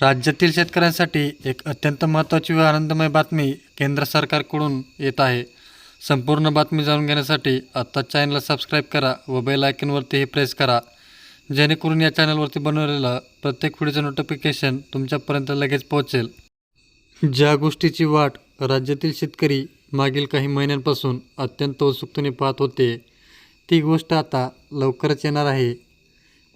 राज्यातील शेतकऱ्यांसाठी एक अत्यंत महत्त्वाची व आनंदमय बातमी केंद्र सरकारकडून येत आहे. संपूर्ण बातमी जाणून घेण्यासाठी आत्ता चॅनलला सबस्क्राईब करा व बेल आयकनवरतीही प्रेस करा. जेणेकरून या चॅनलवरती बनवलेलं प्रत्येक व्हिडिओचं नोटिफिकेशन तुमच्यापर्यंत लगेच पोहोचेल. ज्या गोष्टीची वाट राज्यातील शेतकरी मागील काही महिन्यांपासून अत्यंत उत्सुकतेने पाहत होते ती गोष्ट आता लवकरच येणार आहे.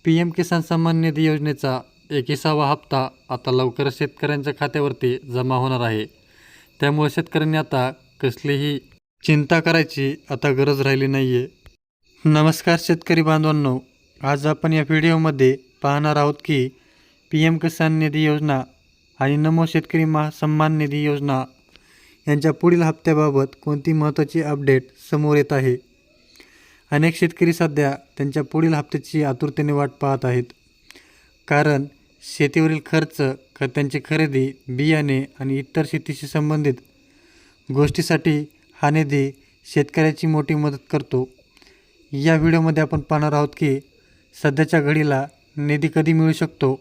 पी एम किसान सन्मान निधी योजनेचा एकिसावा हप्ता आता लवकरच शेतकऱ्यांच्या खात्यावरती जमा होणार आहे. त्यामुळे शेतकऱ्यांनी आता कसलीही चिंता करायची आता गरज राहिली नाही आहे नमस्कार शेतकरी बांधवांनो आज आपण या व्हिडिओमध्ये पाहणार आहोत की पी एम किसान निधी योजना आणि नमो शेतकरी महा सन्मान निधी योजना यांच्या पुढील हप्त्याबाबत कोणती महत्त्वाची अपडेट समोर येत आहे? अनेक शेतकरी सध्या त्यांच्या पुढील हप्त्याची आतुरतेने वाट पाहत आहेत. कारण शेतीवरील खर्च खतांची खरेदी बियाणे आणि इतर शेतीशी संबंधित गोष्टीसाठी हा निधी शेतकऱ्याची मोठी मदत करतो. या व्हिडिओमध्ये आपण पाहणार आहोत की सध्याच्या घडीला निधी कधी मिळू शकतो?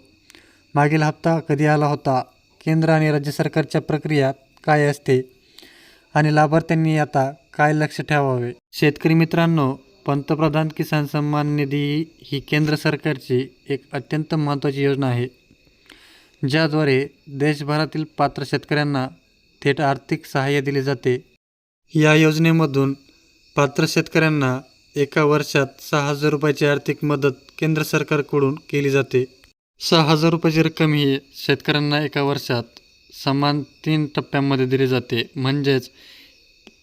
मागील हप्ता कधी आला होता? केंद्र आणि राज्य सरकारच्या प्रक्रिया काय असते? आणि लाभार्थ्यांनी आता काय लक्ष ठेवावे? शेतकरी मित्रांनो पंतप्रधान किसान सन्मान निधी ही केंद्र सरकारची एक अत्यंत महत्त्वाची योजना आहे ज्याद्वारे देशभरातील पात्र शेतकऱ्यांना थेट आर्थिक सहाय्य दिले जाते. या योजनेमधून पात्र शेतकऱ्यांना एका वर्षात सहा हजार रुपयाची आर्थिक मदत केंद्र सरकारकडून केली जाते. सहा हजार रुपयाची रक्कम ही शेतकऱ्यांना एका वर्षात समान तीन टप्प्यांमध्ये दिली जाते म्हणजेच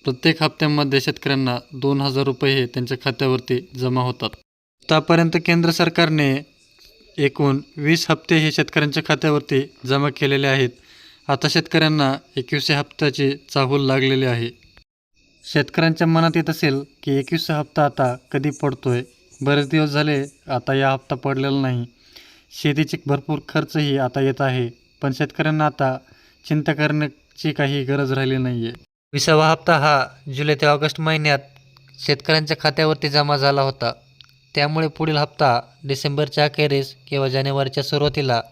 प्रत्येक हप्त्यामध्ये शेतकऱ्यांना दोन हजार रुपये हे त्यांच्या खात्यावरती जमा होतात. आतापर्यंत केंद्र सरकारने एकूण वीस हप्ते हे शेतकऱ्यांच्या खात्यावरती जमा केलेले आहेत. आता शेतकऱ्यांना एकवीसशे हप्त्याची चाहूल लागलेली आहे. शेतकऱ्यांच्या मनात येत असेल की एकवीसशे हप्ता आता कधी पडतोय? बरेच दिवस झाले आता या हप्ता पडलेला नाही. शेतीचे भरपूर खर्चही आता येत आहे. पण शेतकऱ्यांना आता चिंता करण्याची काही गरज राहिली नाही आहे विसावा हप्ता हा जुलै ते ऑगस्ट महिन्यात शेतकऱ्यांच्या खात्यावरती जमा झाला होता. त्यामुळे पुढील हप्ता डिसेंबरच्या अखेरीस किंवा जानेवारीच्या सुरुवातीला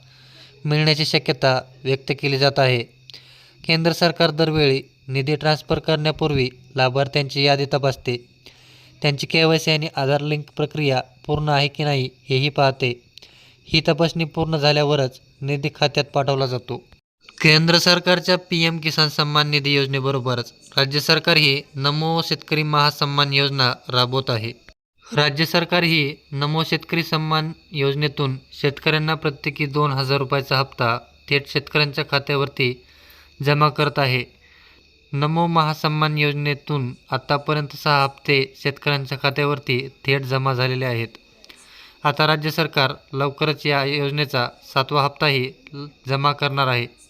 मिळण्याची शक्यता व्यक्त केली जात आहे. केंद्र सरकार दरवेळी निधी ट्रान्स्फर करण्यापूर्वी लाभार्थ्यांची यादी तपासते. त्यांची के वाय सी आणि आधार लिंक प्रक्रिया पूर्ण आहे की नाही हेही पाहते. ही तपासणी पूर्ण झाल्यावरच निधी खात्यात पाठवला जातो. केंद्र सरकारच्या पी एम किसान सन्मान निधी योजनेबरोबरच राज्य सरकार ही नमो शेतकरी महासन्मान योजना राबवत आहे. राज्य सरकार ही नमो शेतकरी सन्मान योजनेतून शेतकऱ्यांना प्रत्येकी दोन हजार रुपयाचा हप्ता थेट शेतकऱ्यांच्या खात्यावरती जमा करत आहे. नमो महासन्मान योजनेतून आत्तापर्यंत सहा हप्ते शेतकऱ्यांच्या खात्यावरती थेट जमा झालेले आहेत. आता राज्य सरकार लवकरच या योजनेचा सातवा हप्ताही ल- जमा करणार आहे.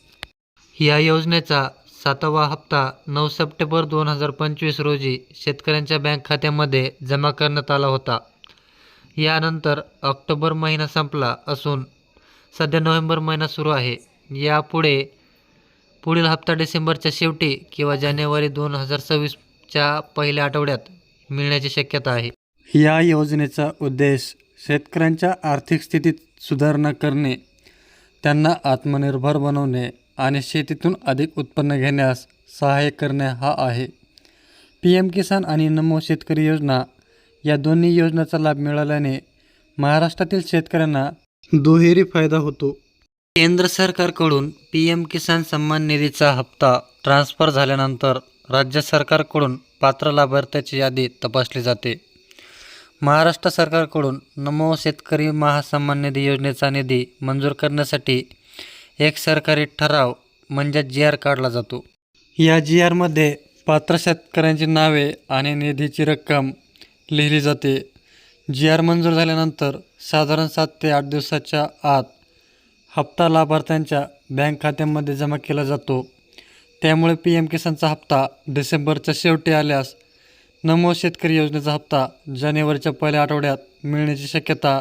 या योजनेचा सातवा हप्ता नऊ सप्टेंबर दोन हजार पंचवीस रोजी शेतकऱ्यांच्या बँक खात्यामध्ये जमा करण्यात आला होता. यानंतर ऑक्टोबर महिना संपला असून सध्या नोव्हेंबर महिना सुरू आहे. यापुढे पुढील हप्ता डिसेंबरच्या शेवटी किंवा जानेवारी दोन हजार सव्वीसच्या पहिल्या आठवड्यात मिळण्याची शक्यता आहे. या योजनेचा उद्देश शेतकऱ्यांच्या आर्थिक स्थितीत सुधारणा करणे त्यांना आत्मनिर्भर बनवणे आणि शेतीतून अधिक उत्पन्न घेण्यास सहाय्य करणे हा आहे. पी एम किसान आणि नमो शेतकरी योजना या दोन्ही योजनांचा लाभ मिळाल्याने महाराष्ट्रातील शेतकऱ्यांना दुहेरी फायदा होतो. केंद्र सरकारकडून पी एम किसान सन्मान निधीचा हप्ता ट्रान्स्फर झाल्यानंतर राज्य सरकारकडून पात्र लाभार्थ्याची यादी तपासली जाते. महाराष्ट्र सरकारकडून नमो शेतकरी महासन्मान निधी योजनेचा निधी मंजूर करण्यासाठी एक सरकारी ठराव म्हणजे जी आर काढला जातो. या जी आरमध्ये पात्र शेतकऱ्यांची नावे आणि निधीची रक्कम लिहिली जाते. जी आर मंजूर झाल्यानंतर साधारण सात ते आठ दिवसाच्या आत हप्ता लाभार्थ्यांच्या बँक खात्यामध्ये जमा केला जातो. त्यामुळे पी एम किसानचा हप्ता डिसेंबरच्या शेवटी आल्यास नमो शेतकरी योजनेचा हप्ता जानेवारीच्या पहिल्या आठवड्यात मिळण्याची शक्यता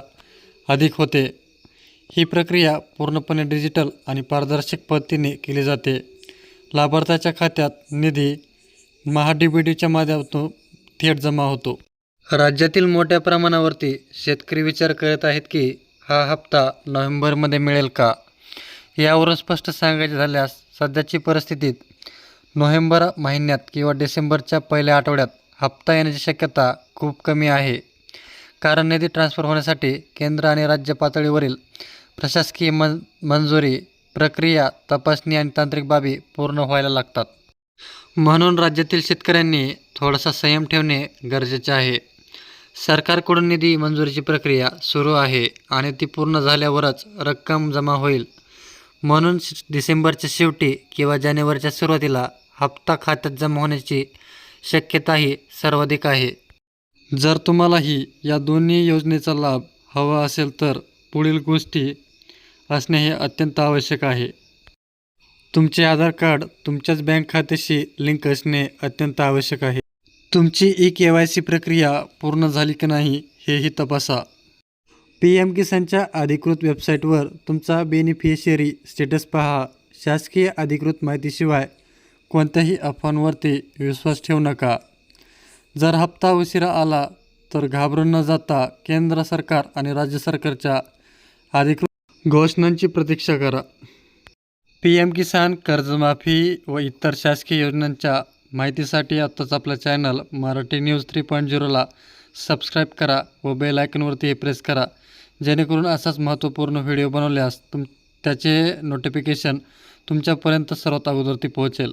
अधिक होते. ही प्रक्रिया पूर्णपणे डिजिटल आणि पारदर्शक पद्धतीने केली जाते. लाभार्थ्याच्या खात्यात निधी महा डी डीच्या माध्यमातून थेट जमा होतो. राज्यातील मोठ्या प्रमाणावरती शेतकरी विचार करत आहेत की हा हप्ता नोव्हेंबरमध्ये मिळेल का? यावरून स्पष्ट सांगायचे झाल्यास सध्याची परिस्थितीत नोव्हेंबर महिन्यात किंवा डिसेंबरच्या पहिल्या आठवड्यात हप्ता येण्याची शक्यता खूप कमी आहे. कारण निधी ट्रान्स्फर होण्यासाठी केंद्र आणि राज्य पातळीवरील प्रशासकीय मन मंजुरी प्रक्रिया तपासणी आणि तांत्रिक बाबी पूर्ण व्हायला लागतात. म्हणून राज्यातील शेतकऱ्यांनी थोडासा संयम ठेवणे गरजेचे आहे. सरकारकडून निधी मंजुरीची प्रक्रिया सुरू आहे आणि ती पूर्ण झाल्यावरच रक्कम जमा होईल. म्हणून डिसेंबरच्या शेवटी किंवा जानेवारीच्या सुरुवातीला हप्ता खात्यात जमा होण्याची शक्यताही सर्वाधिक आहे. जर तुम्हालाही या दोन्ही योजनेचा लाभ हवा असेल तर पुढील गोष्टी असणे हे अत्यंत आवश्यक आहे. तुमचे आधार कार्ड तुमच्याच बँक खात्याशी लिंक असणे अत्यंत आवश्यक आहे. तुमची ई के वाय सी प्रक्रिया पूर्ण झाली की नाही हेही तपासा. पी एम किसानच्या अधिकृत वेबसाईटवर तुमचा बेनिफिशियरी स्टेटस पहा. शासकीय अधिकृत माहितीशिवाय कोणत्याही अफवांवरती विश्वास ठेवू नका. जर हप्ता उशिरा आला तर घाबरून न जाता केंद्र सरकार आणि राज्य सरकारच्या अधिकृत घोषणांची प्रतीक्षा करा. पी एम किसान कर्जमाफी व इतर शासकीय योजनांच्या माहितीसाठी आत्ताच आपलं channel Marathi news three point झिरोला subscribe करा व बेल आयकनवरती प्रेस करा. जेणेकरून असाच महत्त्वपूर्ण व्हिडिओ बनवल्यास तुम त्याचे नोटिफिकेशन तुमच्यापर्यंत सर्वात अगोदरती पोहोचेल.